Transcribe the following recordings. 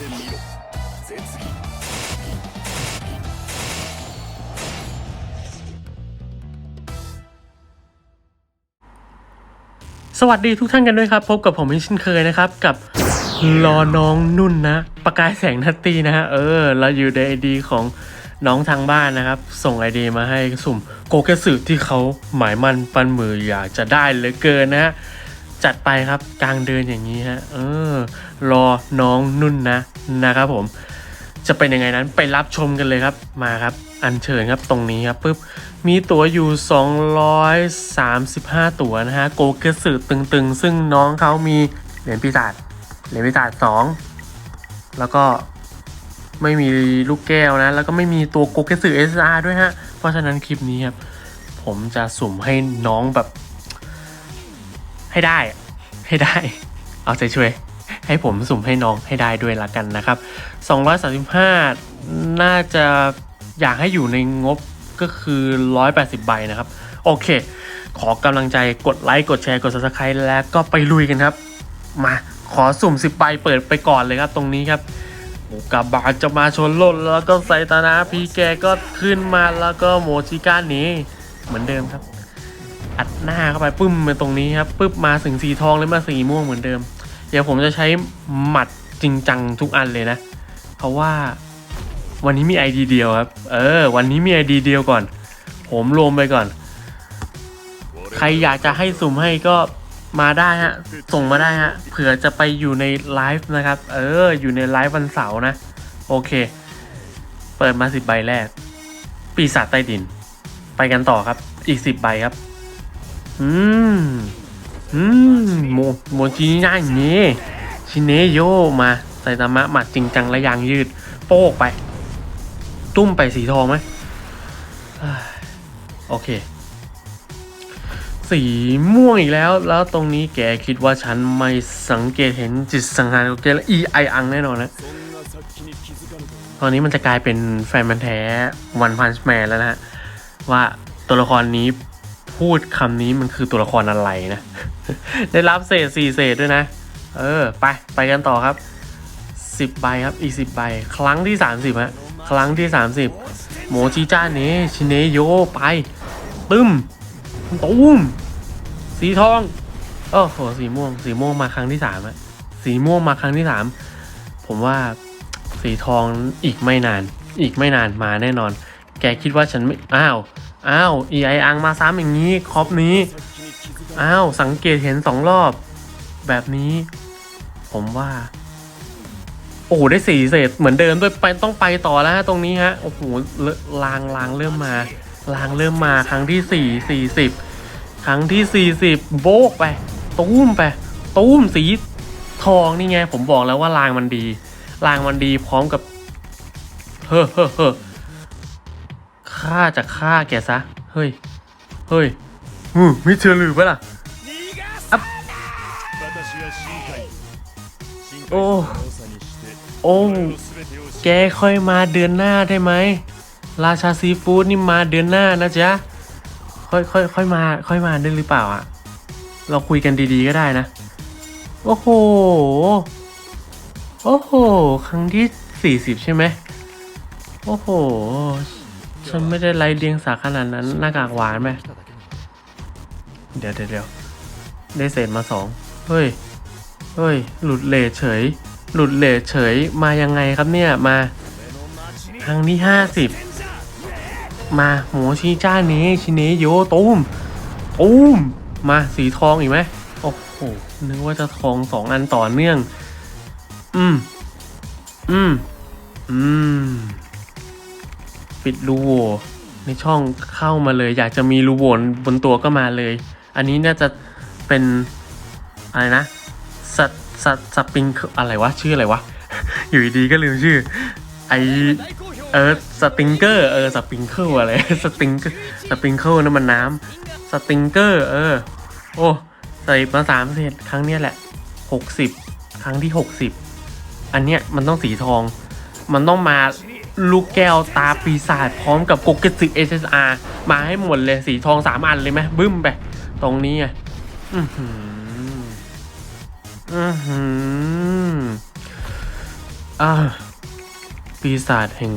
てみろ絶技 สวัสดีทุกท่านกันด้วยครับ พบกับผมอีกเช่นเคยนะครับ กับรอน้องนุ่นนะ ประกายแสงนัตตีนะฮะ เออ เราอยู่ในไอดีของน้องทางบ้านนะครับ ส่งไอดีมาให้สุ่มโกเกสึที่เขาหมายมั่นปันมืออยากจะได้เหลือเกินนะฮะ จัดไปครับกลางเดินอย่างนี้ฮะ เออ รอน้องนุ่นนะ นะครับผมจะเป็นยังไงนั้นไปรับชมกันเลยครับมาครับ อัญเชิญครับตรงนี้ครับปุ๊บมีตั๋วอยู่ 235 ตั๋วนะฮะโกเกสึตึงๆ ซึ่งน้องเขามีเหรียญปีศาจเหรียญปีศาจสองแล้วก็ไม่มีลูกแก้วนะ แล้วก็ไม่มีตัวโกเกสึ SR ด้วยฮะ เพราะฉะนั้นคลิปนี้ครับ ผมจะสุ่มให้น้องแบบ ให้ได้ ให้ได้ เอาใจช่วย ให้ผมสุ่มให้น้องให้ได้ด้วยละกันนะครับ 235 น่าจะอยากให้อยู่ในงบก็คือ 180 ใบนะครับ โอเค ขอกำลังใจกดไลค์ กดแชร์ กด subscribe แล้วก็ไปลุยกันครับ มาขอสุ่ม 10 ใบเปิดไปก่อนเลยครับตรงนี้ครับโอกาบาจะมาชนโลดแล้วก็ไซตานะพีแกก็ขึ้นมาแล้วก็โมชิก้าหนี้เหมือนเดิมครับ อัดหน้าเข้าไปปึ้มมาตรงนี้ครับปึ๊บมาถึงสีทองเลยมาสีม่วงเหมือนเดิม เดี๋ยวผมจะใช้หมัดจริงจังทุกอันเลยนะ เพราะว่าวันนี้มีไอดีเดียวครับ เออ วันนี้มีไอดีเดียวก่อน ผมรวมไปก่อน ใครอยากจะให้สุ่มให้ก็มาได้ฮะ ส่งมาได้ฮะ เผื่อจะไปอยู่ในไลฟ์นะครับ เออ อยู่ในไลฟ์วันเสาร์นะ โอเค เปิดมาสิบใบแรก ปีศาจใต้ดิน ไปกันต่อครับ อีกสิบใบครับ อืม อืมโมโมจีง่ายงนี้ชิเนโยมาไซตามะหมัดจริงจังและยางยืด โป๊กไป ตุ้มไปสีทองไหมโอเค สีม่วงอีกแล้ว แล้วตรงนี้แกคิดว่าฉันไม่สังเกตเห็นจิตสังหารของแกแล้อีไออังแน่นอนนะตอนนี้มันจะกลายเป็นแฟนมันแท้วันพันช์แมนแล้วนะว่าตัวละครนี้ พูดคำนี้มันคือตัวละครอะไรนะ ได้รับเศษสี่เศษด้วยนะ เออ ไป ไปกันต่อครับสิบใบครับ อีกสิบใบ ครั้งที่สามสิบฮะ ครั้งที่สามสิบโมจิจ้าเนชิเนโยไป ตึมตูมสีทองโอ้โหสีม่วง สีม่วงมาครั้งที่สามอะสีม่วงมาครั้งที่สามผมว่าสีทองอีกไม่นาน อีกไม่นานมาแน่นอน แกคิดว่าฉันไม่ อ้าว อ้าวอีไออังมาซ้ำอย่างนี้ครอบนี้ อ้าวสังเกตเห็นสองรอบ แบบนี้ ผมว่า โอ้ได้สี่เศษเหมือนเดิมด้วยไปต้องไปต่อแล้วฮะตรงนี้ฮะโอ้โหลางลางเริ่มมาลางเริ่มมาครั้งที่สี่สี่สิบครั้งที่สี่สิบโบกไปตุ้มไปตุ้มสีทองนี่ไง ผมบอกแล้วว่าลางมันดีลางมันดีพร้อมกับ เฮ้อเฮ้อเฮ้อ ข้าจะฆ่าแกซะ เฮ้ย เฮ้ยอืมมิเชื่อหรือเปล่ะ โอ้ โอ้ แกค่อยมาเดือนหน้าได้ไหม ราชาซีฟู้ดนี่มาเดือนหน้านะจ๊ะ ค่อยค่อยค่อยมา ค่อยมาได้หรือเปล่าอะ เราคุยกันดีๆก็ได้นะ โอ้โห โอ้โห ครั้งที่สี่สิบใช่ไหม โอ้โห ฉันไม่ได้ไล่เดียงสาขนาดนั้น หน้ากากหวานไหมเดี๋ยวเดี๋ยวได้เศษมาสองเฮ้ย เฮ้ย หลุดเลทเฉย หลุดเลทเฉย มายังไงครับเนี่ย มาครั้งที่ห้าสิบ มาหมูชีจ้าเนชิเนโยตูมตูมมาสีทองอีกไหมโอ้โห นึกว่าจะทองสองอันต่อเนื่อง อืม อืม อืม ปิดรูโหวในช่องเข้ามาเลย อยากจะมีรูโหวบนตัวก็มาเลย อันนี้น่าจะเป็นอะไรนะสสสปริงอะไรวะชื่ออะไรวะ อยู่ดีๆก็ลืมชื่อไอเออสติงเกอร์เออสปริงเกิลอะไรสติงสปริงเกิลนั่นมันน้ำสติงเกอร์เออโอ้ใส่มาสามเศษครั้งเนี้ยแหละหกสิบครั้งที่หกสิบอันเนี้ยมันต้องสีทอง มันต้องมา ลูกแก้วตาปีศาจพร้อมกับโกเกสึเอสอาร์มาให้หมดเลยสีทองสามอันเลยไหมบึ้มไป ตรงนี้ไงอือหืออือหืออ่าปีศาจแห่ง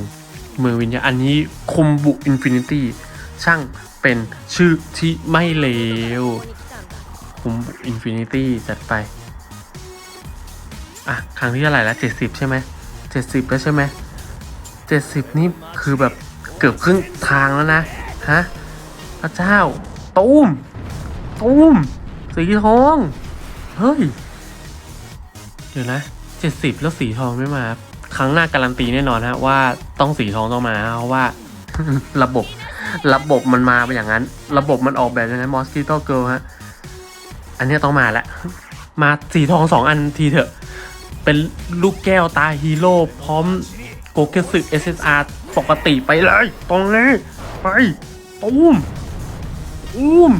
เมืองวิญญาณอันนี้คุมบุอินฟินิตี้ช่างเป็นชื่อที่ไม่เลวคุมบุอินฟินิตี้จัดไป อะ ครั้งที่เท่าไหร่ล้วเจ็ดสิบใช่ไหมเจ็ดสิบแล้วใช่ไหม เจ็ดสิบนี่คือแบบเกือบครึ่งทางแล้วนะ ฮะ พระเจ้า ตูม ตูม สีทอง เฮ้ย เดี๋ยวนะเจ็ดสิบแล้วสีทองไม่มา ครั้งหน้าการันตีแน่นอนฮะว่าต้องสีทองต้องมาเพราะว่า ระบบ ระบบมันมาเป็นอย่างนั้น ระบบมันออกแบบอย่างนั้นมอสกิโตเกิลฮะ อันนี้ต้องมาล้วมาสีทองสองอันทีเถอะ เป็นลูกแก้วตาฮีโร่พร้อม โกเกสึ SSR ปกติไปเลย ตรงนี้ ไปตุ้มอุ้ม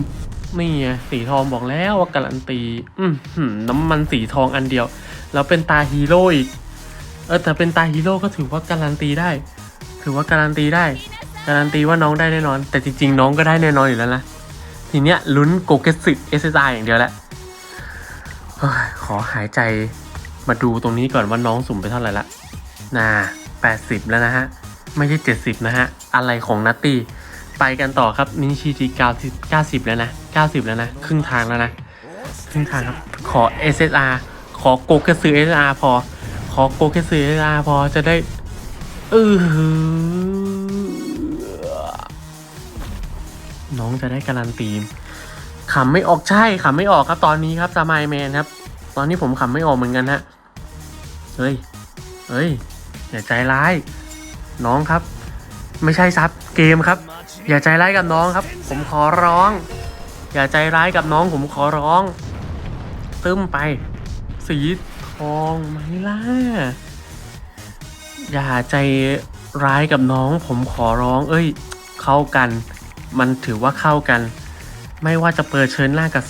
นี่ไงสีทองบอกแล้วว่าการันตี อืมน้ำมันสีทองอันเดียว แล้วเป็นตาฮีโร่อีก เออแต่เป็นตาฮีโร่ก็ถือว่าการันตีได้ ถือว่าการันตีได้ การันตีว่าน้องได้แน่นอน แต่จริง ๆ น้องก็ได้แน่นอนอยู่แล้วนะ ทีเนี้ยลุ้นโกเกสึ SSR อย่างเดียวแหละขอหายใจมาดูตรงนี้ก่อนว่าน้องสุ่มไปเท่าไหร่ละน่า 80 แล้วนะฮะ ไม่ใช่ 70 นะฮะ อะไรของนัตตี้ ไปกันต่อครับนิชิจิ90 90 แล้วนะ 90 แล้วนะ ครึ่งทางแล้วนะ ครึ่งทางครับ ขอ SSR ขอโกเกสึ SSR พอ ขอโกเกสึ SSR พอจะได้เออน้องจะได้การันตีขำไม่ออกใช่ขำไม่ออกครับตอนนี้ครับสมายแมนครับ ตอนนี้ผมขำไม่ออกเหมือนกันฮะ เฮ้ย เฮ้ย อย่าใจร้าย น้องครับ ไม่ใช่ซับเกมครับ อย่าใจร้ายกับน้องครับ ผมขอร้อง อย่าใจร้ายกับน้องผมขอร้อง ตึ้มไป สีทองไหมล่ะอย่าใจร้ายกับน้อง ผมขอร้อง เอ้ย เข้ากัน มันถือว่าเข้ากัน ไม่ว่าจะเปิดเชิญหน้ากับ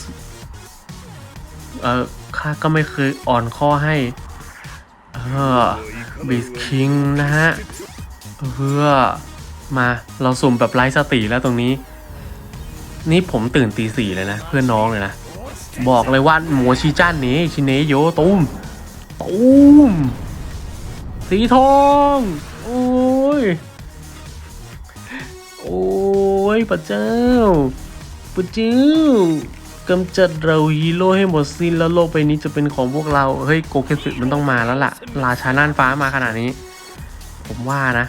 เออข้าก็ไม่เคยอ่อนข้อให้ เออ บิสคิงนะฮะ เพื่อมาเราสุ่มแบบไร้สติแล้วตรงนี้ นี่ผมตื่นตีสี่เลยนะ เพื่อนน้องเลยนะ บอกเลยว่าหมูชิจ้านนี้ชิเนโยตุ้มตุ้มสีทอง โอ้ย โอ้ยพระเจ้าพระเจ้า กำจัดเราฮีโร่ให้หมดสิ้นแล้วโลกใบนี้จะเป็นของพวกเรา เฮ้ยโกเกสึมันต้องมาแล้วล่ะ ราชาน่านฟ้ามาขนาดนี้ ผมว่านะ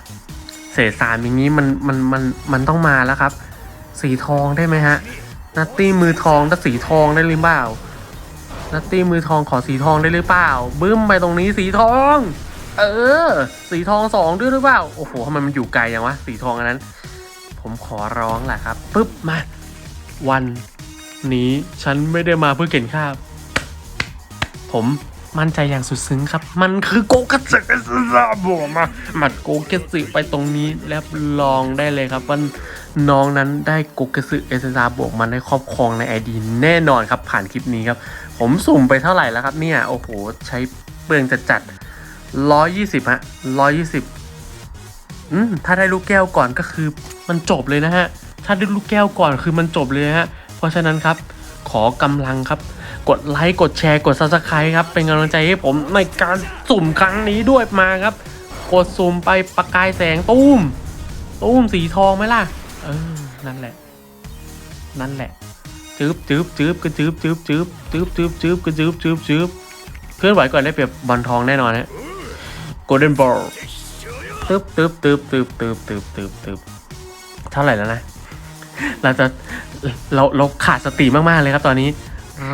เศษสามอย่างนี้มันมันมันมันต้องมาแล้วครับ สีทองได้ไหมฮะ นัตตี้มือทองถ้าสีทองได้หรือเปล่า นัตตี้มือทองขอสีทองได้หรือเปล่า บึ้มไปตรงนี้สีทอง เออ สีทองสองด้วยหรือเปล่า โอ้โหทำไมมันอยู่ไกลอย่างวะ สีทองอันนั้น ผมขอร้องแหละครับ ปึ๊บมา วัน นี้ฉันไม่ได้มาเพื่อเก่งข้าบผมมั่นใจอย่างสุดซึ้งครับ มันคือโกกัตสึเอสซาบวกมาหมัดโกเกสึไปตรงนี้แล้วลองได้เลยครับว่าน้องนั้นได้โกเกสึเอสซาบวกมันได้ครอบครองในไอดีแน่นอนครับ ผ่านคลิปนี้ครับ ผมสุ่มไปเท่าไหร่แล้วครับเนี่ย โอ้โห ใช้เปลืองจัดจัดร้อยยี่สิบฮะร้อยยี่สิบอืมถ้าได้ลูกแก้วก่อนก็คือมันจบเลยนะฮะ ถ้าได้ลูกแก้วก่อนคือมันจบเลยฮะ ราะฉะนั้นครับขอกำลังครับ กดไลค์กดแชร์กด subscribe ครับ เป็นกำลังใจให้ผมในการสุ่มครั้งนี้ด้วยมาครับ กดสุ่มไปประกายแสงตุ้มตุ้มสีทองไหมล่ะ เออ นั่นแหละ นั่นแหละจืบจืบจืบกระจืบจืบจืบจืบจืบจืบกระจืบจืบจืบเคลื่อนไหวก่อนได้เปรียบบอลทองแน่นอนฮะ golden ball ตึ๊บตึ๊บตึ๊บตึ๊บตึ๊บตึ๊บตึ๊บตึ๊บเท่าไหร่แล้วนะ เราจะเราเราขาดสติมากๆเลยครับ ตอนนี้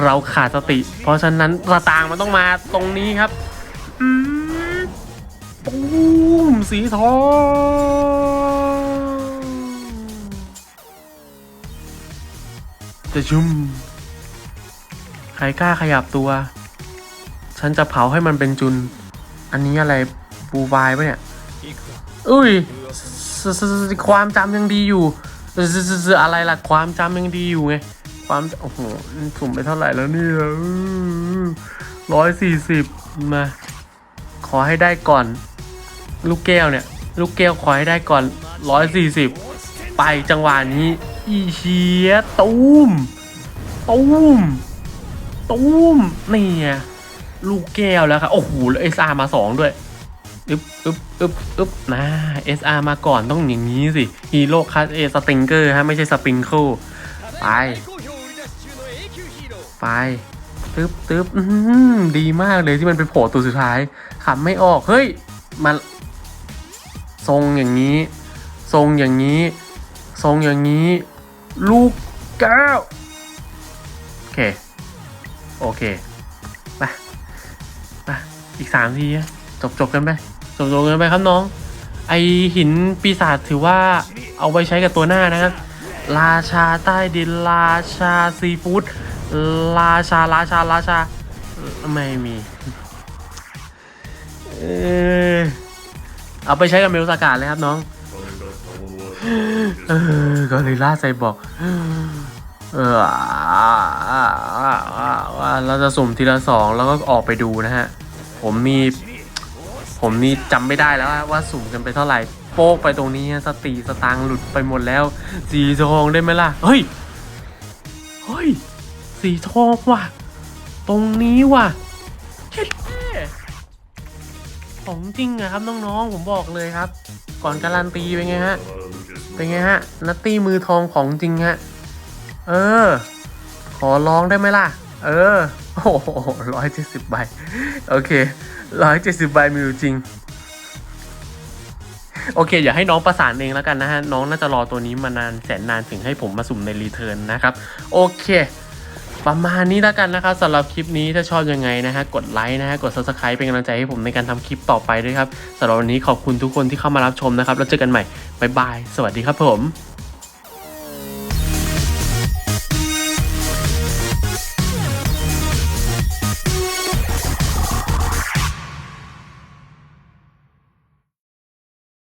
เราขาดสติ เพราะฉะนั้นระต่างมันต้องมาตรงนี้ครับปูมสีทองจะชุ่มใครกล้าขยับตัว ฉันจะเผาให้มันเป็นจุน อันนี้อะไรบูวายปะเนี่ย อุ้ย ความจำยังดีอยู่ อะไรล่ะความจำยังดีอยู่ไง ความโอ้โหสุ่มไปเท่าไหร่แล้วเนี่ยร้อยสี่สิบมา ขอให้ได้ก่อน ลูกแก้วเนี่ย ลูกแก้วขอให้ได้ก่อนร้อยสี่สิบไปจังหวะนี้ อีเชียตูมตูมตูมนี่ไงลูกแก้วแล้วครับ โอ้โหแล้วเอซ่ามาสองด้วย อึบอึบอึบอึบนะ SR มาก่อนต้องอย่างนี้สิฮีโร่คัสเอสติงเกอร์ฮะไม่ใช่สปริงเคิลไป ไปตึ๊บตึ๊บดีมากเลยที่มันไปโผล่ตัวสุดท้ายขับไม่ออก เฮ้ยมันทรงอย่างนี้ ทรงอย่างนี้ ทรงอย่างนี้ ลูกแก้ว โอเค โอเค ไป ไป อีกสามทีจบจบกันไป จบจบกันไปครับน้อง ไอหินปีศาจถือว่าเอาไว้ใช้กับตัวหน้านะครับ ราชาใต้ดินราชาซีฟู้ดราชาราชาราชาไม่มีเออเอาไปใช้กับเมลสากาเลยครับน้องเออกอริลล่าไซบอกเออว่าเราจะสุ่มทีละสองแล้วก็ออกไปดูนะฮะ ผมมี ผมนี่จำไม่ได้แล้วว่าสุ่มกันไปเท่าไหร่ โป๊กไปตรงนี้สติสตางหลุดไปหมดแล้วสีทองได้ไหมล่ะ เฮ้ย เฮ้ย สีทองว่ะ ตรงนี้ว่ะเช็ดแม่ของจริงอะครับน้องๆ ผมบอกเลยครับ ก่อนการันตีเป็นไงฮะ เป็นไงฮะ นัตตี้มือทองของจริงฮะ เออ ขอร้องได้ไหมล่ะ เออ โอ้โหร้อยเจ็ดสิบใบ โอเคร้อยเจ็ดสิบใบมีอยู่จริง โอเค อย่าให้น้องประสานเองแล้วกันนะฮะ น้องน่าจะรอตัวนี้มานานแสนนานถึงให้ผมมาสุ่มในรีเทิร์นนะครับ โอเค ประมาณนี้แล้วกันนะครับสำหรับคลิปนี้ถ้าชอบยังไงนะฮะ กดไลค์นะฮะ กด subscribe เป็นกำลังใจให้ผมในการทำคลิปต่อไปด้วยครับสำหรับวันนี้ขอบคุณทุกคนที่เข้ามารับชมนะครับ แล้วเจอกันใหม่บ๊ายบาย สวัสดีครับผม